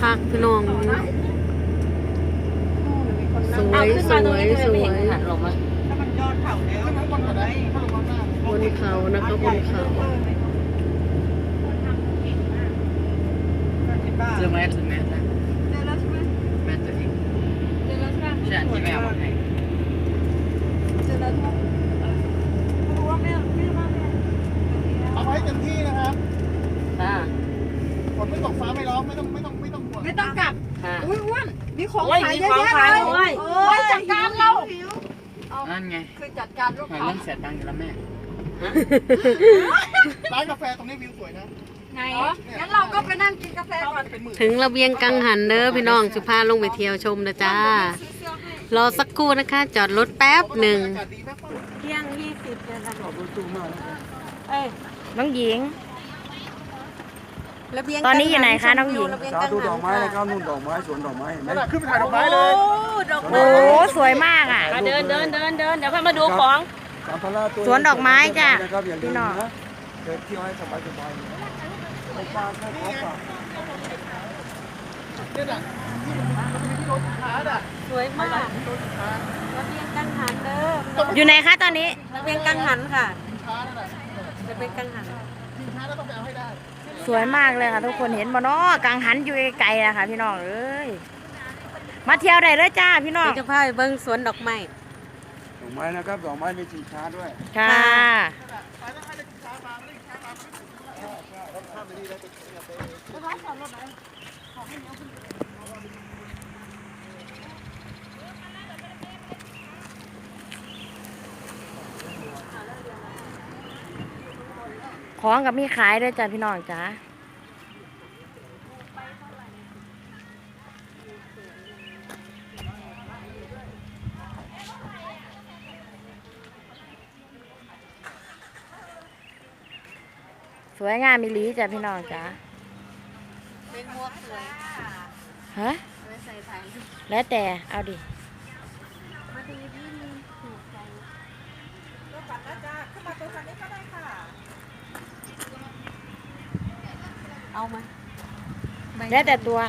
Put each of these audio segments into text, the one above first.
คักพี่น้อง สวเอายขึ้นสมาตรงวยนี้สทำไมวไม่เห็นยหันลงมาถ้ามันยอดเข่าแล้วถ้ามันบนก็ได้ถ้าลงมาหน้าบนเขานะคะบนเขาซื้อแมสซื้อแมสนะเจอแล้วใช่ไหมแมสตัวเองเจอแล้วใช่ไหมใช่ที่แม่เอามาให้เจอแล้วใช่ไหมเขาบอกว่าแม่แม่ว่าแม่เอาไว้เต็มที่นะครับค่ะฝนไม่ตกฟ้าไม่ร้องไม่ต้องไม่ต้อง ไม่ต้องห่วงไม่ต้องกลับ ค่ะ อุ้ยอ้วนมีของโอ้ยขายมีเยอะของแยะขายเลยด้วยโอ้ยจัดการเรา นั่นไงคือจัดการลูกหาค้าเรื่องเสียตังค์อยู่แล้วแม่ร้านกาแฟตรงนี้วิวสวยนะไงงั้นเราก็ไปนั่งกินกาแฟก่อนเป็นหมื่นถึงระเบียงกังหันเด้อพี่น้องสิพาลงไปเที่ยวชมนะจ้า ซื้อเสื้อให้รอสักครู่นะคะ จอดรถแป๊บหนึ่งอากาศดีมากเที่ยงยี่สิบเลยนะขอบคุณตูมากเอ้ยน้องหญิง ระเบียงตอนนี้อยู่ไหนคะน้องหญิง ระเบียงจ้ากังดูหันดอกไม้นะครับนู่นดอกไม้สวนดอกไม้เห็นไหมนั่นแหละขึ้นไปถ่ายดอกไม้เลยโอ้ดอกโอ้ไม้สวยมากอะ มาเดินเดินเดินเดินเดี๋ยวค่อยมาดูของ สามพันละตัวสวนดอกไม้จ้ะนะครับอย่างพี่นี้น้อง นะเดินเที่ยวให้สบายสบายไปป้าแค่ขอฝากเนี่ยน่ะที่มันมีที่รถลูกค้าน่ะสวยมากระเบียงกังหันเด้ออยู่ไหนคะตอนนี้ ระเบียงกังหันค่ะสินค้านั่นน่ะระเบียงกังหัน วยมากเลยค่ะ ทุกคนเห็นบ่เนาะกังหันอยู่ไกลๆนะคะพี่น้องเอ้ยมาเที่ยวได้เลยจ้าพี่น้องเดี๋ยวจะพาไปเบิ้งสวนดอกไม้ดอกไม้นะครับดอกไม้มีสินค้าด้วยค่ะ ของกับมีขายด้วยจ้าพี่น้องจ้าสวยงามมีหลีจ้ะพี่น้องจ้าเป็นหมวกสวยฮะไว้ใส่ถ่ายแล้วแต่ เอาดิ มาดูที่มีถูกใจรถบัตรนะจ๊ะขึ้นมาตัวคันนี้ก็ได้ค่ะ เอาไหมแล้วแต่ตัว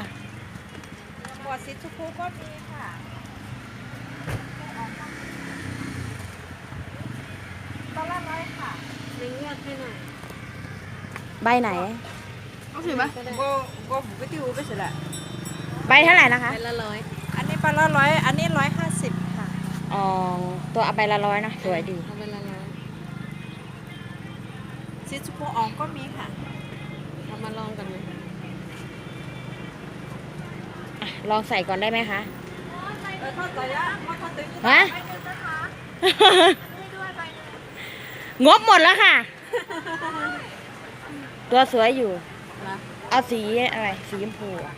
บอดสีชมพูก็มีค่ะตอนละร้อยค่ะไม่เลือกให้หน่อยใบไหนเอาสิไหมโบโบผมไปติวไปเสร็จแล้วใบเท่าไหร่นะคะไปละร้อยอันนี้ปลาละร้อยอันนี้ร้อยห้าสิบค่ะอ๋อตัวเอาใบละร้อยนะสวยดีเอาไปละร้อยสีชมพูอ่องก็มีค่ะเอามา ลองกันไหมอะลองใส่ก่อนได้ไหมคะเออทอดไก่ย่างมาทอดตึ้งฮะงบหมดแล้วค่ะ ตัวสวยอยู่ เอาสีอะไร สีชมพูอะ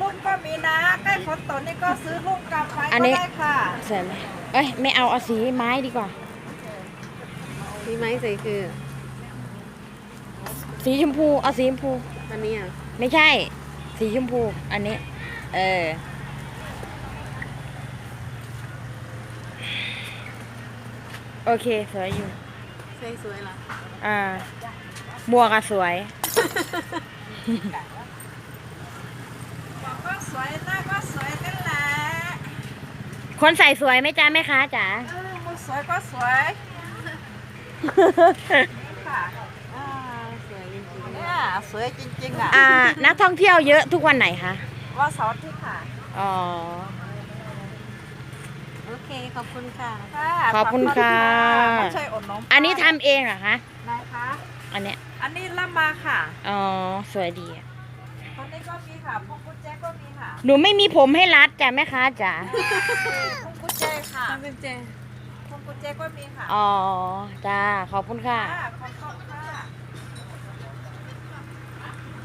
ลูกก็มีนะใกล้ฝนตกนี่ก็ซื้อลูกกลับไปอันก็นี้ได้ค่ะสวยไหมเอ้ย ไม่เอาเอาสีไม้ดีกว่ามีไม้ใส่คือ สีชมพูเอาสีชมพู อันนี้อะไม่ใช่ สีชมพู อันนี้ เออ โอเค สวยอยู่ใส่สวยล่ะอ่าหมวกอะสวย ก็สวยหน้าก็สวยกันแหละคนใส่สวยไหมจ้าแม่ค้าจ๋า เออมันสวยก็สวยค่ะ อ่าสวยจริงๆ เนี่ย สวยจริงๆอะอ่านักท่องเที่ยวเยอะทุกวันไหนคะว่าเสาร์อาที่ค่ะ อ๋อ โอเค ขอบคุณค่ะค่ะขอบคุณค่ะไม่ใช่อดน้องอันนี้ทำเองเหรอคะนายคะอันเนี้ยอันนี้ล่ำมาค่ะอ๋อสวยดีอะตอนนี้ก็มีค่ะพวงกุญแจก็มีค่ะหนูไม่มีผมให้รัดจ้ะแม่ค้าจ๋าพวงกุญแจค่ะทำเป็นแจพวงกุญแจก็มีค่ะอ๋อจ้าขอบคุณค่ะ ค่ะขอบคุณค่ะ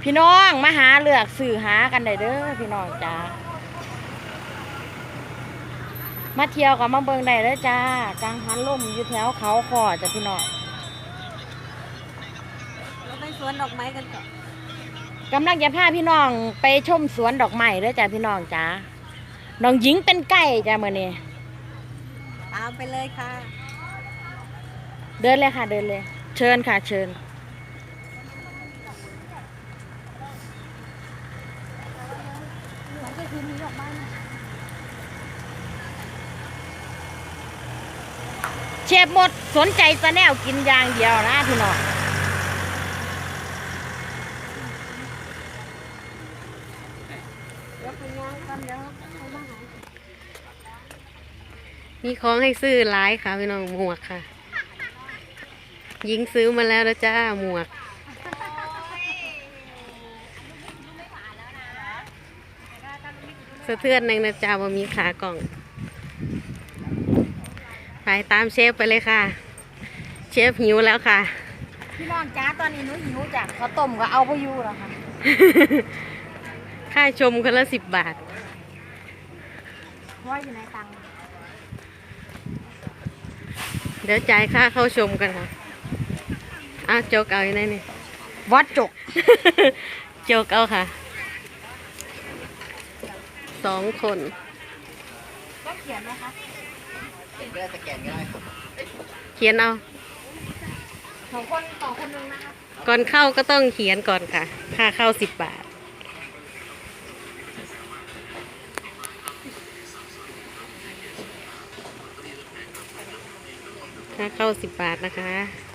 พี่น้องมาหาเลือกสื่อหากันได้เด้อพี่น้องจ้ามาเที่ยวกับมาเบิงได้เด้อจ้ากลางหันลมอยู่แถวเขาขอจ้ะพี่น้องเราไปสวนดอกไม้กันก่อนกำลังจะพาพี่น้องไปชมสวนดอกไม้เด้อจ้ะพี่น้องจ้าน้องหญิงเป็นไก่จ้ะมื่อนี้ตามไปเลยค่ะ เดินเลยค่ะเดินเลย เชิญค่ะเชิญ คืนนี้ออกบ้านเชฟหมดสนใจตะแนวกินยางเดียวนะพี่น้องมีของให้ซื้อหลายค่ะพี่น้องหมวกค่ะ ยิงซื้อมาแล้วนะจ้าหมวก สะเทือนหนึ่งนะจ้าว่ามีขากล่องไปตามเชฟไปเลยค่ะ เชฟหิวแล้วค่ะ พี่น้องจ้าตอนนี้หนูหิวจ้ะข้าวต้มก็เอาไปอยู่แล้วค่ะค่าชมคนละสิบบาท ว่าอยู่ในตังค์เดี๋ยวจ่ายค่าเข้าชมกันค่ะอ้าวโจกเอาอยู่ไหนนี่ วัดจก โจกเอาค่ะ สองคนก็เขียนไหมคะไม่ได้สแกนก็ได้ครับเขียนเอาสองคนต่อคนหนึงนะคะก่อนเข้าก็ต้องเขียนก่อนค่ะ ค่าเข้าสิบบาท ค่าเข้าสิบบาทนะคะ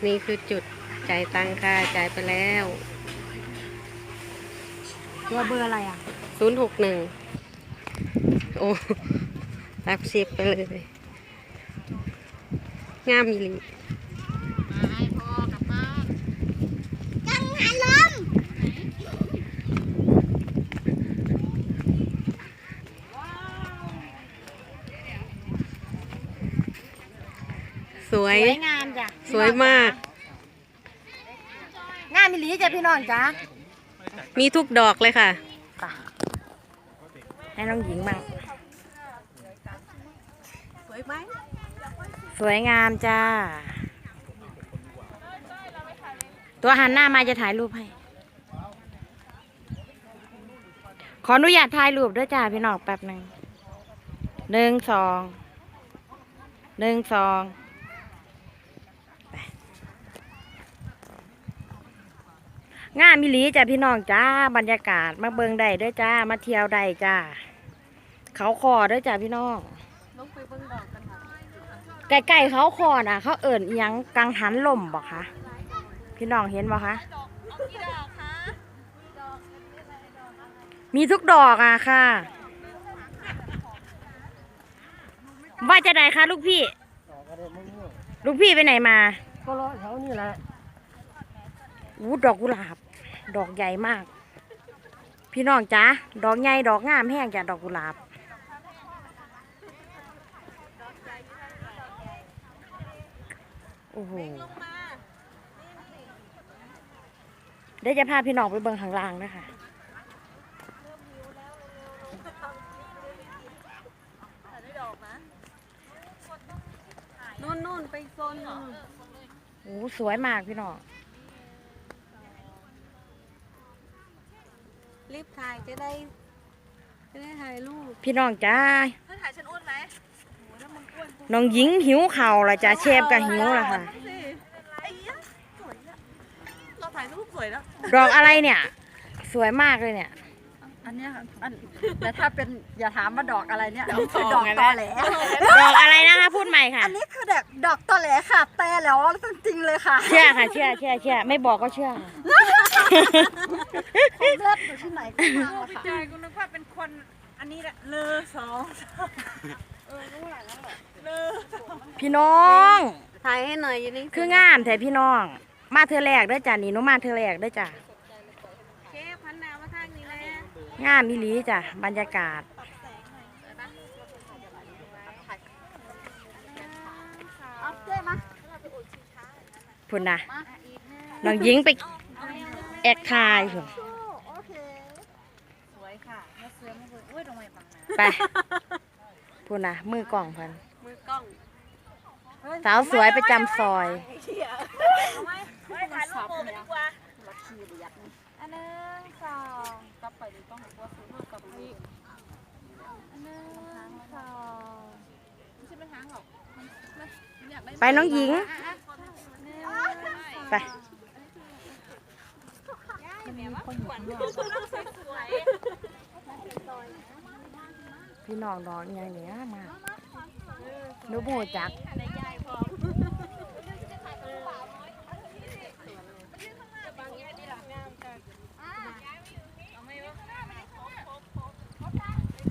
นี่คือจุดจ่ายตังค่ะจ่ายไปแล้ว ตัวเบอร์อะไรอะศูนย์หกหนึ่ง โอ้รับชิปไปเลย งามมีหลีสวยสวยงามจ้ะสวยมาก งามมิลีจ้ะพี่น้องจ้ามีทุกดอกเลยค่ะ ให้น้องหญิงมั่ง สวยงามจ้า ตัวหันหน้ามาจะถ่ายรูปให้ ขออนุญาตถ่ายรูปด้วยจ้าพี่น้องแป๊บหนึ่ง หนึ่งสอง หนึ่งสองงามมิลีจ้ะพี่น้องจ้าบรรยากาศมาเบิงได้ด้วยจ้ามาเที่ยวได้จ้าเขาคอด้วยจ้าพี่น้อง ลงไปเบิ่งดอกกันค่ะ ใกล้ๆเขาคอน่ะ เขาเอิ่นอิหยังกังหันลมบอกคะพี่น้องเห็นบ่คะมีทุกดอกอะค่ะ ว่าจะไหนคะลูกพี่ ลูกพี่ไปไหนมา ก็รอแถวนี้แหละอู้ดอกกุหลาบ ดอกใหญ่มาก พี่น้องจ้าดอกใหญ่ดอกงามแห้งจ้ะดอกกุหลาบ โอ้โหเดี๋ยวจะพาพี่น้องไปเบิ่งข้างล่างนะคะนู่นนู่นไปโซนนู่นโอ้สวยมากพี่น้องรีบถ่ายจะได้จะได้ถ่ายรูป พี่น้องจ้าเธอถ่ายฉันอ้วนไหม น้องหญิงหิวเข่าวละจ้าเชฟก็หิวละค่ะสิไอ้เหี้ยสวยอะเราถ่ายรูปสวยแล้ว ดอกอะไรเนี่ย สวยมากเลยเนี่ย อันเนี้ยค่ะอันแต่ถ้าเป็นอย่าถามว่าดอกอะไรเนี่ยอันนี้คือดอกตอแหล ดอกอะไรนะคะพูดใหม่ค่ะ อันนี้คือดอกดอกตอแหลค่ะ แต่แล้วจริงๆเลยค่ะเชื่อค่ะ เชื่อเชื่อเชื่อไม่บอกก็เชื่อค่ะผมเลือดอยู่ที่ไหนก็มาละค่ะ ใจกูนึกว่าเป็นคนอันนี้แหละเลอสอง พี่น้อง ถ่ายให้หน่อยอยู่นี่คืองามแต่พี่น้อง มาเธอแรกเด้อจ้ะนี่หนูมาเธอแรกเด้อจ้ะเชฟพันหนามาทางนี้แล้วงามมิลีจ้ะบรรยากาศเอาเจ้มาพุ่นนะน้องหญิงไปแอกทายพุ่นโอเคไปพุ่นนะมือกล่องพันมือ กล้องสาวสวยประจำซอย ไม่ถ่ายรูปโมกันดีกว่าอันหนึงสองกลับไปดูต้องหัวซื้อรูปกับพี่อันหนึงสองไม่ใช่เป็นหางหรอกไปน้องหญิง ไปพี่น้องดอกอย่างเนี้ยมาก หนูโบจัก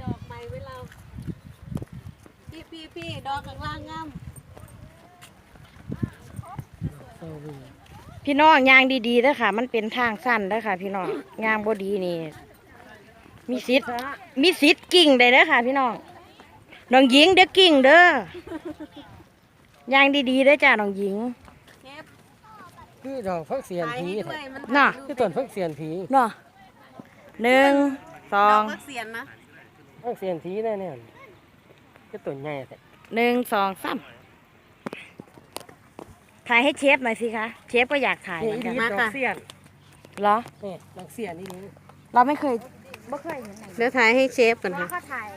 ดอกไม้ไว้เราพี่พี่พี่ดอกข้างล่างงามพี่น้องยางดีๆเด้อค่ะ มันเป็นทางสั้นเด้อค่ะ พี่น้องยางบ่ดีนี่ มีสิทธิ์มีสิทธิ์กิ่งได้เด้อค่ะ พี่น้อง น้องหญิงเด้อกิ่งเด้อยางดีๆเด้อจ้าน้องหญิง คือดอกฟักเสียนถ่ายผีให้ด้วยมันน่ะ คือต้นฟักเสียนผีเนาะหนึ่งสอดองกมักเสียนนะฟักเสียนผีแน่เนี่ยคือต้นใหญ่แต่หนึ่งสองสามถ่ายให้เชฟหน่อยสิคะเชฟก็อยากถ่ายเหมือนกันดอกเสียนเหรอ นี่ดอกเสียนนี่นี่เราไม่เคยไม่เคยเห็นไหนเดี๋ยวถ่ายให้เชฟก่อนค่ะเขาถ่าย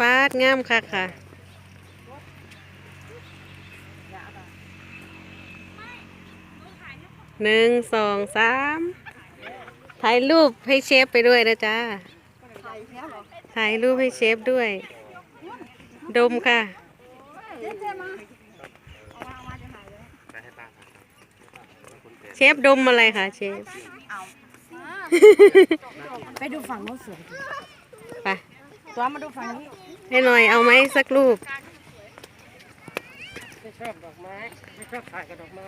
แบบฟาดงามค่ะค่ะหนึ่งสองสามถ่ายรูปให้เชฟไปด้วยนะจ๊ะถ่ายรูปให้เชฟด้วย ดมค่ะเชฟดมอะไรคะเชฟไปดูฝั่งโน้นสวยดีไปตัวมาดูฝั่งนี้ ให้หน่อยเอาไหมสักรูปไม่ชอบดอกไม้ไม่ชอบถ่ายกับดอกไม้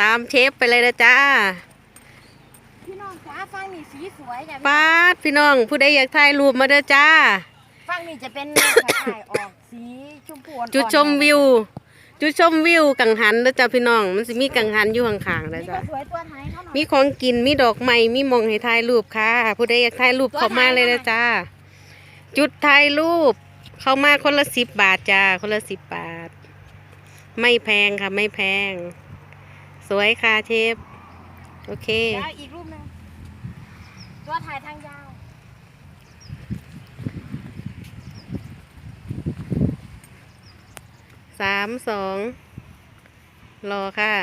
ตามเชฟไปเลยนะจ้าพี่น้องจ้าฝั่งนี้สีสวยจ้ะป้าดพี่น้องผู้ใดอยากถ่ายรูปมาเด้อจ้าฝั่งนี้จะเป็นถ่ายออกสีชมพูอ่อนๆจุดชมวิว จุดชมวิวกังหันนะจ้าพี่น้อง มันสิมีกังหันอยู่ข้างๆนะนี่จ้าก็สวยตัวไทยเขาหน่อยมีของกิน มีดอกไม้ มีหมองให้ถ่ายรูปค่ะ ผู้ใดอยากถ่ายรูปเข้ามาเลยนะจ้า จุดถ่ายรูป เข้ามาคนละสิบบาทจ้า คนละสิบบาท ไม่แพงค่ะ ไม่แพง สวยค่ะเชฟ โอเค แล้วอีกรูปหนึงตัวถ่ายทางยาว สามสองรอค่ะ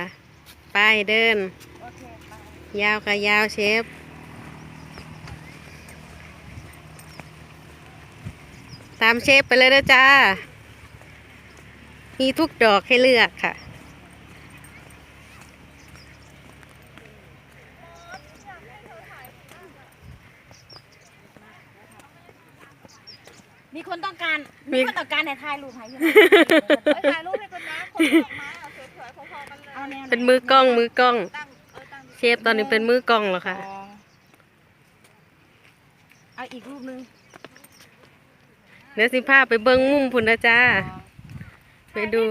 ป้ายเดิน ยาวค่ะยาวเชฟตามเชฟไปเลยนะจ้า มีทุกดอกให้เลือกค่ะ มีคนต้องการ มี มีคนต้องการให้ถ่ายรูปให้พี่น้องเอ้ยถ่ายรูปให้คนนะคนดอกไม้เอาสวยๆพอๆกันเลยเอาแนวไหเป็นมือกล้องมือกล้อง ตั้งเออตั้งเชฟตอนนี้เป็นมือกล้องแล้วค่ะสองเอาอีกรูปหนึงเดี๋ยวสิพาไปเบิ้งมุมพุ่นนะจ้า ไปดู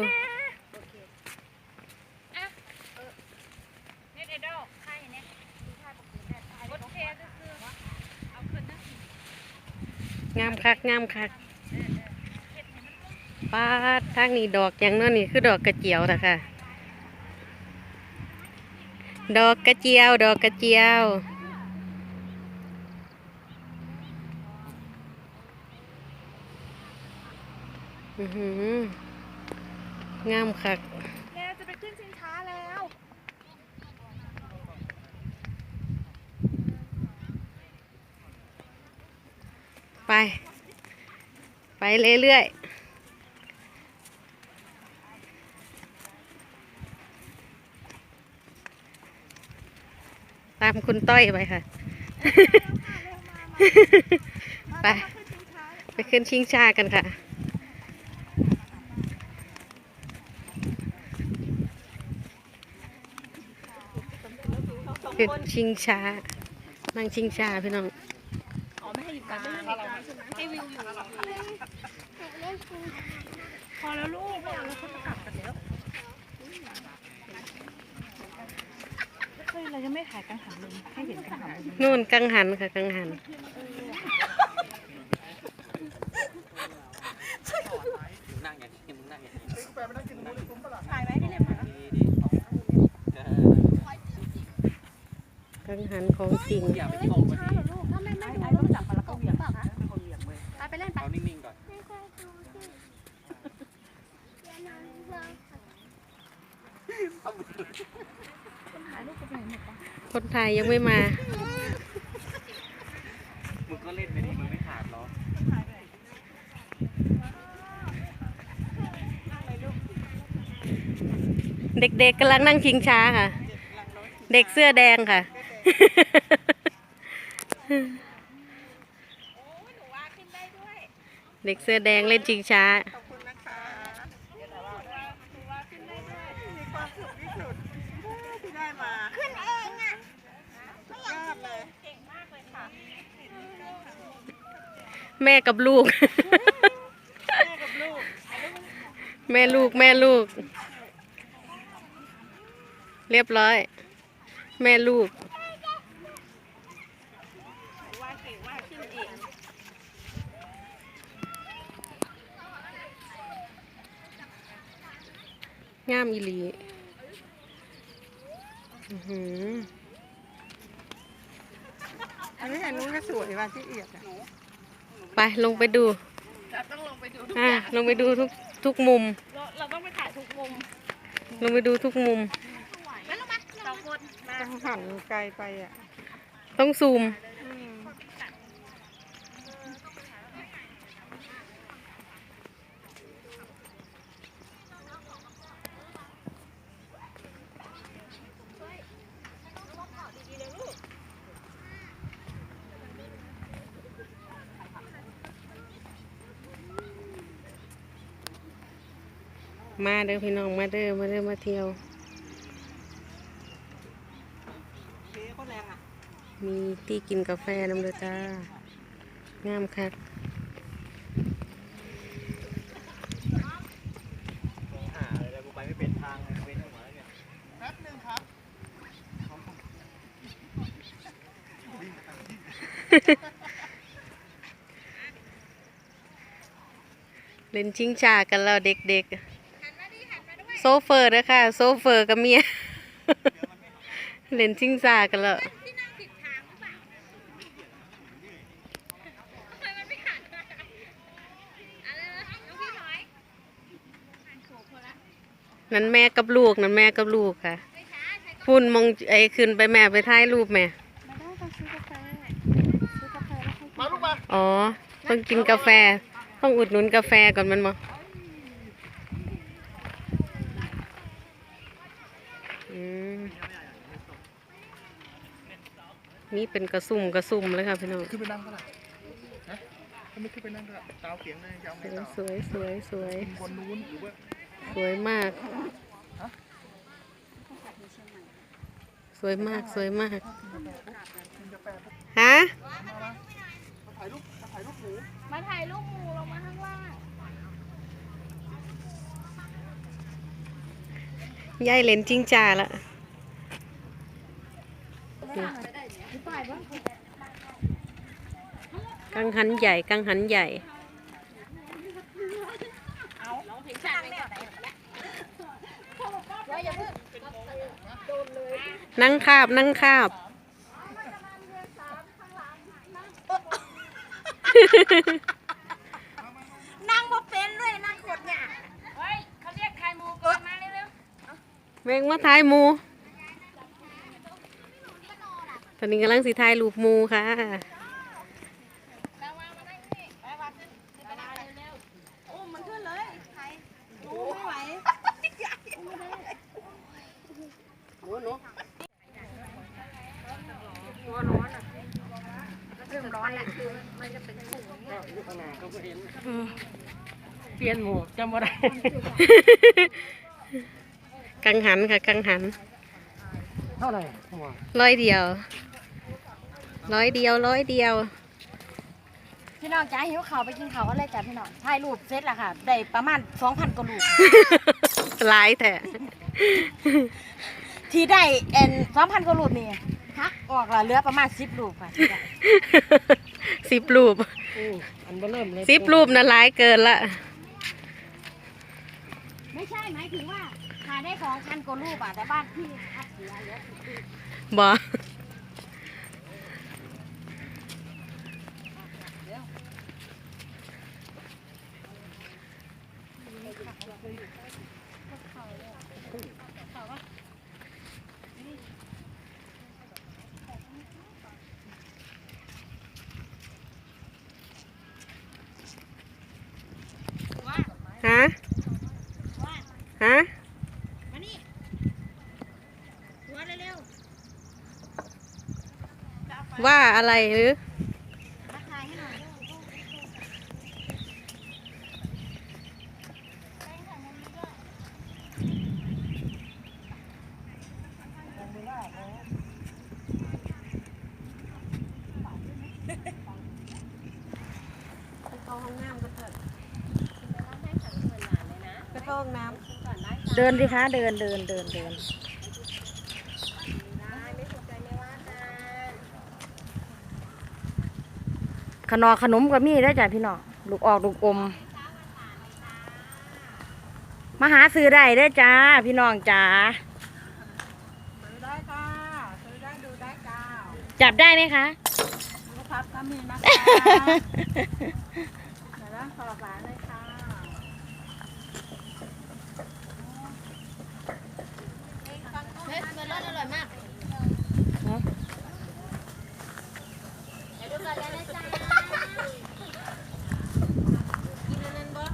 เน็ตไอดอลใครเนี่ยกดแชร์ซื้อๆเอาขึ้นนะ งามคักงามคักป้าทางนี้ดอกอย่างนั้นนี่คือดอกกระเจียวนะคะดอกกระเจียว ดอกกระเจียวอือหืองามคัก แม่จะไปขึ้นชิงช้าแล้ว ไป ไปเรื่อยๆตามคุณต้อยไปค่ะ ไป ไปขึ้นชิงชากันค่ะ ขึ้นชิงชานั่งชิงชาพี่น้อง งหันของจริง อย่าไปที่ของวันลูกถ้าแม่ไม่ดูลูกจับปลลกเหวี่ยงเป็นค่ยไปเล่นไปนิ่งๆก่อนยคนยัไหยยังไม่มามึงก็เล่นไปดิมันไม่ขาดหรอกเด็กๆกำลังนั่งชิงช้าค่ะ เด็กเสื้อแดงค่ะ เด็กเสื้อแดงเล่นชิงช้าแม่กับลูก แม่ลูกแม่ลูก เรียบร้อย แม่ลูกามอีหลีอื้อหืออันนี้อันนู้นก็สวยว่ะที่เอียดอะไปลงไปดูอ่าลงไปดูทุกทุกมุมเราต้องไปถ่ายทุกมุมลงไปดูทุกมุมสองคนมาต้องหันไกลไปอะ ต้องซูม มาเด้อพี่น้องมาเด้อมาเด้อมาเที่ยว มีที่กินกาแฟน้ำเด้อจ้างามคักหาอะไรกูไปไม่เป็นทางเลยเว้นหัวแล้วเนี่ยแป๊บนึงครับเล่นชิงชากันแล้วเด็กๆโซ เฟอร์นะค่ะ โซเฟอร์กับเมียเล่นชิงชากันแล้วนั่นแม่กับลูกนั่นแม่กับลูกค่ะพุ่นมองไอ้ขึ้นไปแม่ไปถ่ายรูปแม่มาลูกมาอ๋อต้องกินกาแฟ ต้องอุดหนุนกาแฟก่อนมันมาอืมนี่ เป็นกระซุ่มกระซุ่มเลยค่ะพี่น้องขึ้นไปนั่งก็ได้ฮะถ้าไม่ขึ้นไปนั่งก็ตาวเสียงเลยจะเอาไงต่อสวยสวยสวยบนนู้นหรือว่าสวยมาก สวยมากสวยมาก ฮะถ่ายรูปถ่ายรูปหมูมาถ่ายรูปหมูลงมาข้างล่างยายเล่นจริงจ่าละ กังหันใหญ่ กังหันใหญ่นั่งคาบ นั่งคาบนั่งบ่เป็นด้วยนั่งขดเนี่ยเฮ้ยเขาเรียกถ่ายหมูก่อนมาเร็วเวงมาถ่ายหมู ตอนนี้กำลังสิถ่ายรูปมูค่ะๆแล้ววางมานั่งนี่ไปวางขึ้นไปนั่งเร็วอุ้มมันขึ้นเลยใครอุ้มไม่ไหวเปลี่ยนหมวกจำบ่ได้ กังหันค่ะ กังหัน เท่าไหร่ร้อยเดียว ร้อยเดียวร้อยเดียว พี่น้องจ้าหิวข้าวไปกินข้าวกันเลยจ้ะพี่น้องถ่ายรูปเสร็จแล้วค่ะ ได้ประมาณ2,000กว่ารูป หลายแต่ที่ได้เอ็น2,000กว่ารูปนี่ฮักออกและเหลือประมาณ10รูปค่ะที่ได้สิบรูปอันเบอร์เริ่มเลยสิบรูปนะหลายเกินละ ไม่ใช่หมายถึงว่าถ่ายได้2,000กว่ารูปอะแต่บ้านพี่อัดเสียเหลือ10รูปบอ ฮะ ฮะว่าอะไรหรือ เดินดิคะเดินเดินเดินเดินขนอขนมก็มีได้อจ้ะพี่น้องลูกออกลูกอม มาหาซื้อได้ได้อจ้า พี่น้องจ๋าซื้อได้ค่ะซื้อได้ดูได้จ้าจับได้ไหมคะลูกพับก็มีนะคะเดี๋ยวนะขอฝาเลยค่ะ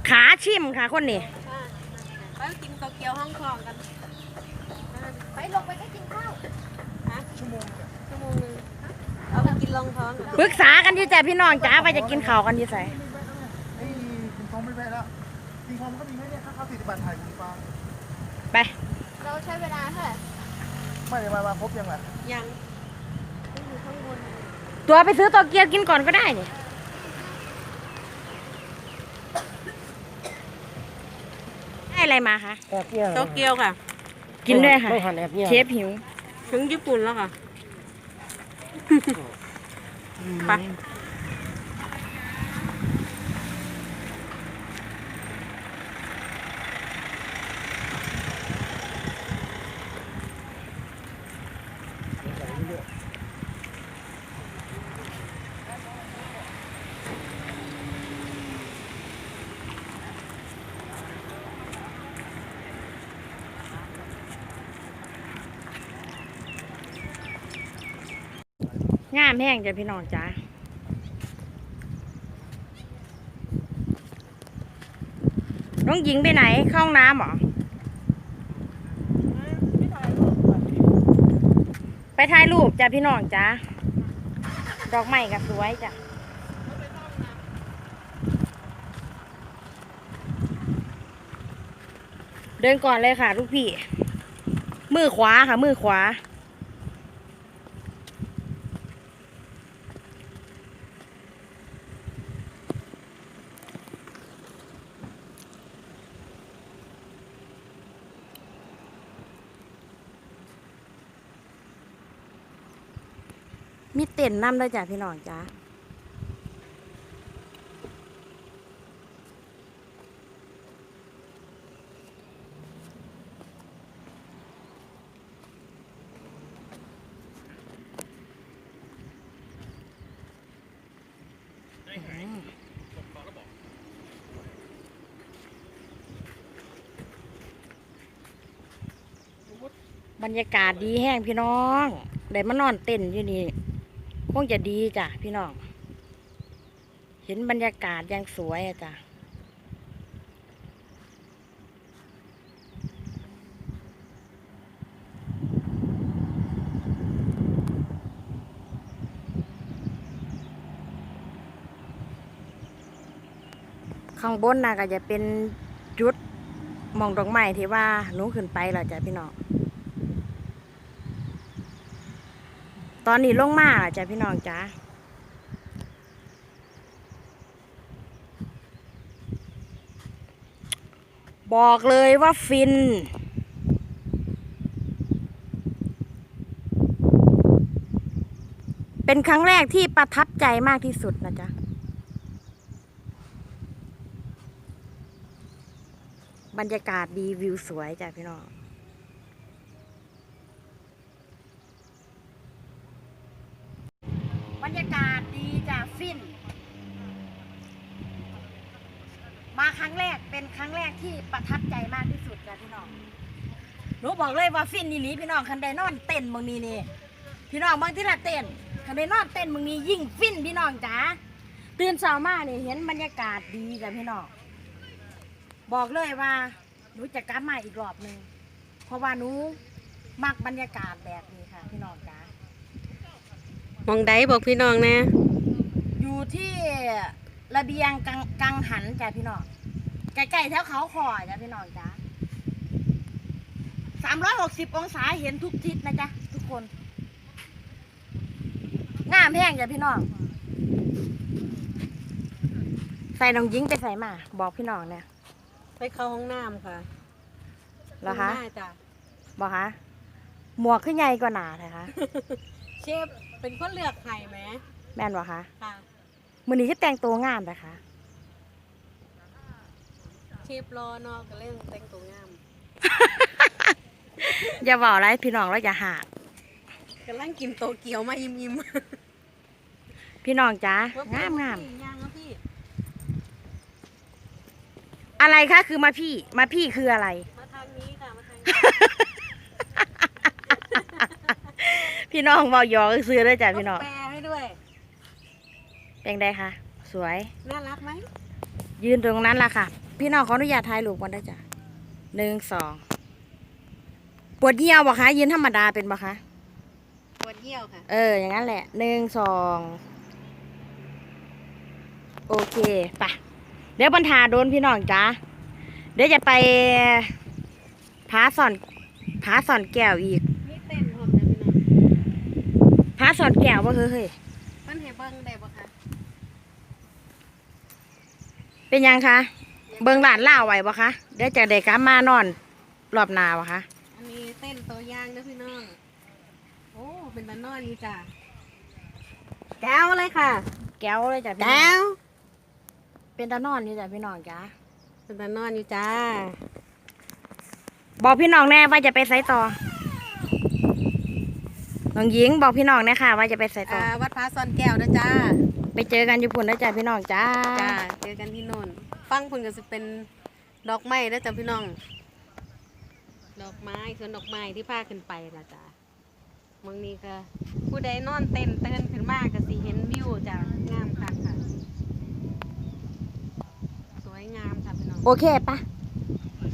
ขา ชิมค่ะคนนี้ไปกินโตเกียวห้องคองกันไปลงไปก็กินข้าวชั่วโมงหนึงเอาไปกินรองท้องอะปรึกษากันอยู่จ้ะพี่น้องจ๋าไปจะกินข้าวกันอยู่ใส่ไอ้กิงคองไม่แพ้แล้วกิงคองมันก็มีให้เนี่ยค่าข้าวสี่สิบบาทถ่ายคุณฟ้าไป เราใช้เวลาเท่าไหร่ไม่มามาครบยังไงยังต้องอยู่ข้างบนตัวไปซื้อโตเกียวกินก่อนก็ได้นี่ไอะไรมาคะแอบเปี้ยโตเกียวค่ะ กินด้วยค่ะ ต้องหันแอบเปี้ยเชฟหิว ถึงญี่ปุ่นแล้วค่ะไป งามแห้งจ้ะพี่น้องจ้าน้องหญิงไปไหน เข้าห้องน้ำเหรอ ไปถ่ายรูปจ้ะพี่น้องจ้าดอกไม้ก็สวยจ้ะเดินก่อนเลยค่ะ ลูกพี่ มือขวาค่ะ มือขวา ต็นน้ำด้วยจ้ะพี่น้องจ้าบรรยากาศดีแห้งพี่น้อง ได้มานอนเต้นอยู่นี่ คงจะดีจ้ะพี่น้อง เห็นบรรยากาศยังสวยอะจ้ะข้างบนน่ะก็จะเป็นจุดมองดอกไม้ที่ว่าหนูขึ้นไปแล้วจ้ะพี่น้อง ตอนนี้ลงมาล้วจ้ะพี่น้องจ้าบอกเลยว่าฟิน เป็นครั้งแรกที่ประทับใจมากที่สุดนะจ๊ะ บรรยากาศดีวิวสวยจ้ะพี่น้อง บรรยากาศดีจ้ะฟิน มาครั้งแรกเป็นครั้งแรก ที่ประทับใจมากที่สุดจ้ะพี่น้องหนูบอกเลยว่าฟินนี่หลีพี่น้องคันไดนอนเต้นมึงนี่นี่พี่น้องบางที่ละเต้นคันไดนอนเต้นมึงนี่ยิ่งฟินพี่น้องจ๋าตื่นเช้ามาเนี่ยเห็นบรรยากาศดีจ้ะพี่น้องบอกเลยว่าหนูจะกลับมาอีกรอบหนึ่งเพราะว่าหนูมักบรรยากาศแบบนี้ค่ะ พี่น้องจ๋ามองใดบอกพี่น้องแนะ อยู่ที่ระเบียงกังกังหันจ้ะพี่น้อง ใกล้ๆแถวเขาคอจ้ะพี่น้องจ้ะสามร้อยหกสิบองศาเห็นทุกทิศนะจ๊ะทุกคนงามแห้งจ้ะพี่น้อง ใส่น้องยิงไปใส่มา บอกพี่น้องเนี่ยไปเข้าห้องน้ำค่ะเหรอคะได้จ้ะบอกคะหมวกขึ้นใหญ่กว่าหนาเลยคะ เชฟเป็นคนเลือกไข่ไหมแม่นบอกคะค่ะ มือนี้ก็แต่งตัวงามนะคะ เชฟรอนอกก็เล่นแต่งตัวงามอย่าบอกอะไรพี่น้องเราอย่าหากกำลังกินโตเกียวมาอิ่มอิ่มพี่น้องจ้าๆงามงามย่างแล้วพี่อะไรคะคือมาพี่มาพี่คืออะไร มาทางนี้ค่ะมาทางนี้พี่น้องบอกหยอกซื้อเลยจ้ะพี่น้องแปลให้ด้วยเป็นไงคะสวยน่ารักไหมยืนตรงนั้นล่ะค่ะ พี่น้องขออนุญาตถ่ายรูปกันได้จ้ะหนึ่งสองปวดเยี่ยวบ่คะยืนธรรมดาเป็นบ่คะปวดเยี่ยวค่ะ เออ อย่างนั้นแหละหนึ่งสองโอเคไปะเดี๋ยวบรรทาโดนพี่น้องจ้าเดี๋ยวจะไปพาสอนพาสอนแก้วอีกมีเต้นพร้อมนะพี่น้องพาสอนแก้วว่าเฮ้ยเฮ้ยมันให้เบิ้งได้ปะคะเป็นยังคะ เบิ่งหลานล่าไว้บ่คะเดี๋ยวจะได้กลับมานอนรอบหนาวะคะอันนี้เต้นตัวอย่างนะพี่น้อง โอ้ เป็นตานอนนี่จ้ะแก้วเลยค่ะ แก้วเลยจ้ะพี่น้แก้องวเป็นตานอนนี่จ้ะพี่น้องจ้าเป็นตานอนอยู่จ้า บอกพี่น้องแน่ว่าจะไปไสต่อน้องหญิงบอกพี่น้องแน่ค่ะ ว่าจะไปไสต่ออ่า วัดพระซอนแก้วนะจ้า ไปเจอกันอยู่พุ่นนะจ้ะพี่น้องจ้า จ้า เจอกันที่โน่น ฟังพุ่นก็จะเป็นดอกไม้นะจ้ะพี่น้อง ดอกไม้สวนดอกไม้ที่พาขึ้นไปนะจ้ะมองนี้ก็ผู้ใดนอนเต้นเตือนขึ้นมากก็สิเห็นวิวจ้ะงามคักค่ะ สวยงามค่ะพี่น้อง โอเคปะ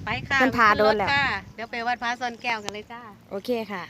ไปค่ะมันพาโดนแล้ว ขึ้รถค่ะเดี๋ยวไปวัดพระซอนแก้วกันเลยจ้า โอเคค่ะ